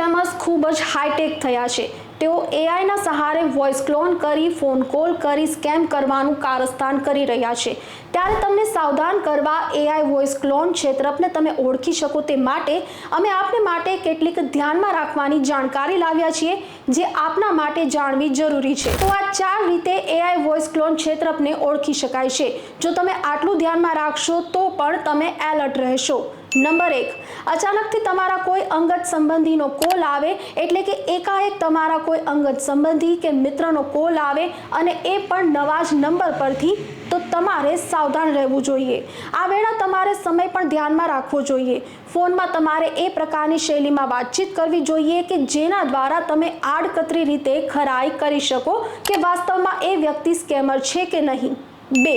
Scammers ખૂબ જ high tech થયા છે. તેઓ એઆઈના સહારે વોઇસ ક્લોન કરી ફોન કોલ કરી સ્કેમ કરવાનું કારસ્તાન કરી રહ્યા છે. ત્યારે તમને સાવધાન કરવા એઆઈ વોઇસ ક્લોન ક્ષેત્રને તમે ઓળખી શકો તે માટે અમે આપને માટે કેટલીક ધ્યાનમાં રાખવાની જાણકારી લાવ્યા છીએ, જે આપના માટે જાણવી જરૂરી છે. તો આ ચાર રીતે એઆઈ વોઇસ ક્લોન ક્ષેત્રને ઓળખી શકાય છે. જો તમે આટલું ધ્યાનમાં રાખશો તો પણ તમે એલર્ટ રહેશો. નંબર એક, અચાનકથી તમારા કોઈ અંગત સંબંધીનો કોલ આવે એટલે કે એકાએક તમારા કોઈ અંગત સંબંધી કે મિત્રનો કોલ આવે અને એ પણ નવા જ નંબર પરથી, તો તમારે સાવધાન રહેવું જોઈએ. આ વેળા તમારે સમય પણ ધ્યાનમાં રાખવો જોઈએ. ફોનમાં તમારે એ પ્રકારની શૈલીમાં વાતચીત કરવી જોઈએ કે જેના દ્વારા તમે આડકતરી રીતે ખરાઈ કરી શકો કે વાસ્તવમાં એ વ્યક્તિ સ્કેમર છે કે નહીં. બે.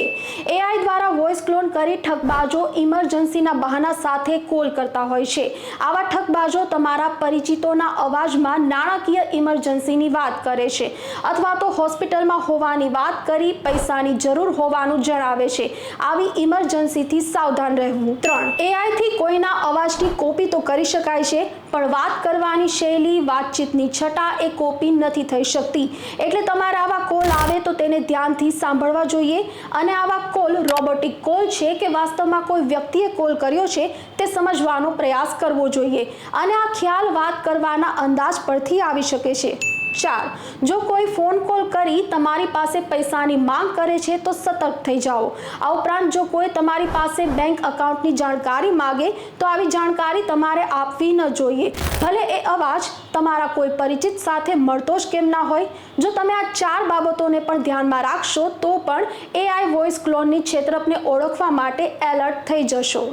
એઆઈ દ્વારા વોઇસ ક્લોન કરી ઠગબાજો ઇમરજન્સીના બહાના સાથે કોલ કરતા હોય છે. આવા ઠગબાજો તમારા પરિચિતોના અવાજમાં નાણાકીય ઇમરજન્સીની વાત કરે છે. અથવા તો હોસ્પિટલમાં હોવાની વાત કરી પૈસાની જરૂર હોવાનું જણાવે છે. આવી ઇમરજન્સીથી સાવધાન રહેવું. ત્રણ. એઆઈથી કોઈના અવાજની કોપી તો કરી શકાય છે, પણ વાત કરવાની શૈલી, વાતચીતની છટા એ કોપી નથી થઈ શકતી. એટલે તમારા આવા કોલ આવે તો તેને ધ્યાનથી સાંભળવા જોઈએ. અને આવા કોલ, રોબોટિક કોલ છે કે વાસ્તવમાં કોઈ વ્યક્તિએ કોલ કર્યો છે તે સમજવાનો પ્રયાસ કરવો જોઈએ. અને આ ખ્યાલ વાત કરવાના અંદાજ પરથી આવી શકે છે. ચાર જો કોઈ ફોન કોલ કરી તમારી પાસે પૈસાની માંગ કરે છે, તો સતર્ક થઈ જાઓ. આ ઉપરાંત જો કોઈ તમારી પાસે બેંક અકાઉન્ટની જાણકારી માગે, તો આવી જાણકારી તમારે આપવી ન જોઈએ. ભલે એ અવાજ તમારા કોઈ પરિચિત સાથે મળતો જ કેમ ના હોય, જો તમે આ ચાર બાબતોને પણ ધ્યાનમાં રાખશો, તો પણ એઆઈ વોઇસ ક્લોનની ક્ષેત્રને ઓળખવા માટે એલર્ટ થઈ જશો.